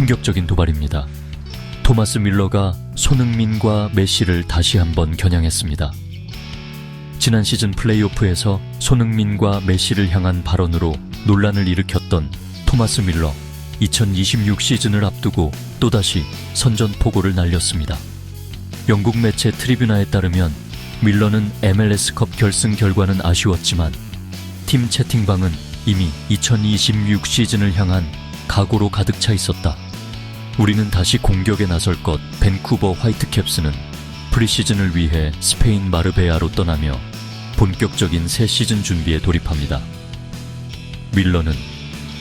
충격적인 도발입니다. 토마스 밀러가 손흥민과 메시를 다시 한번 겨냥했습니다. 지난 시즌 플레이오프에서 손흥민과 메시를 향한 발언으로 논란을 일으켰던 토마스 밀러 2026 시즌을 앞두고 또다시 선전포고를 날렸습니다. 영국 매체 트리뷰나에 따르면 밀러는 MLS컵 결승 결과는 아쉬웠지만 팀 채팅방은 이미 2026 시즌을 향한 각오로 가득 차 있었다. 우리는 다시 공격에 나설 것 밴쿠버 화이트캡스는 프리시즌을 위해 스페인 마르베아로 떠나며 본격적인 새 시즌 준비에 돌입합니다. 밀러는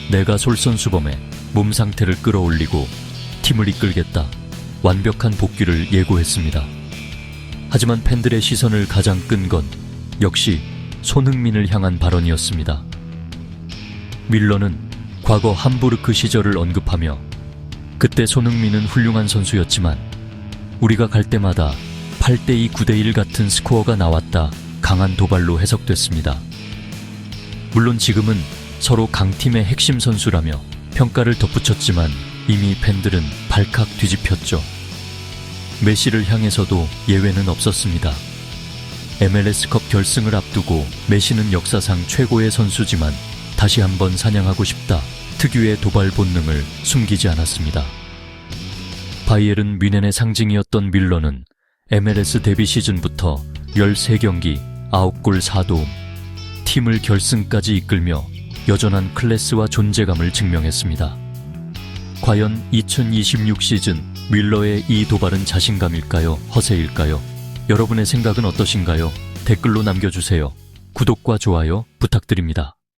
내가 솔선수범해 몸 상태를 끌어올리고 팀을 이끌겠다. 완벽한 복귀를 예고했습니다. 하지만 팬들의 시선을 가장 끈 건 역시 손흥민을 향한 발언이었습니다. 밀러는 과거 함부르크 시절을 언급하며 그때 손흥민은 훌륭한 선수였지만 우리가 갈 때마다 8대2, 9대1 같은 스코어가 나왔다 강한 도발로 해석됐습니다. 물론 지금은 서로 강팀의 핵심 선수라며 평가를 덧붙였지만 이미 팬들은 발칵 뒤집혔죠. 메시를 향해서도 예외는 없었습니다. MLS컵 결승을 앞두고 메시는 역사상 최고의 선수지만 다시 한번 사냥하고 싶다. 특유의 도발 본능을 숨기지 않았습니다. 바이에른 뮌헨의 상징이었던 밀러는 MLS 데뷔 시즌부터 13경기 9골 4도움, 팀을 결승까지 이끌며 여전한 클래스와 존재감을 증명했습니다. 과연 2026 시즌 밀러의 이 도발은 자신감일까요? 허세일까요? 여러분의 생각은 어떠신가요? 댓글로 남겨주세요. 구독과 좋아요 부탁드립니다.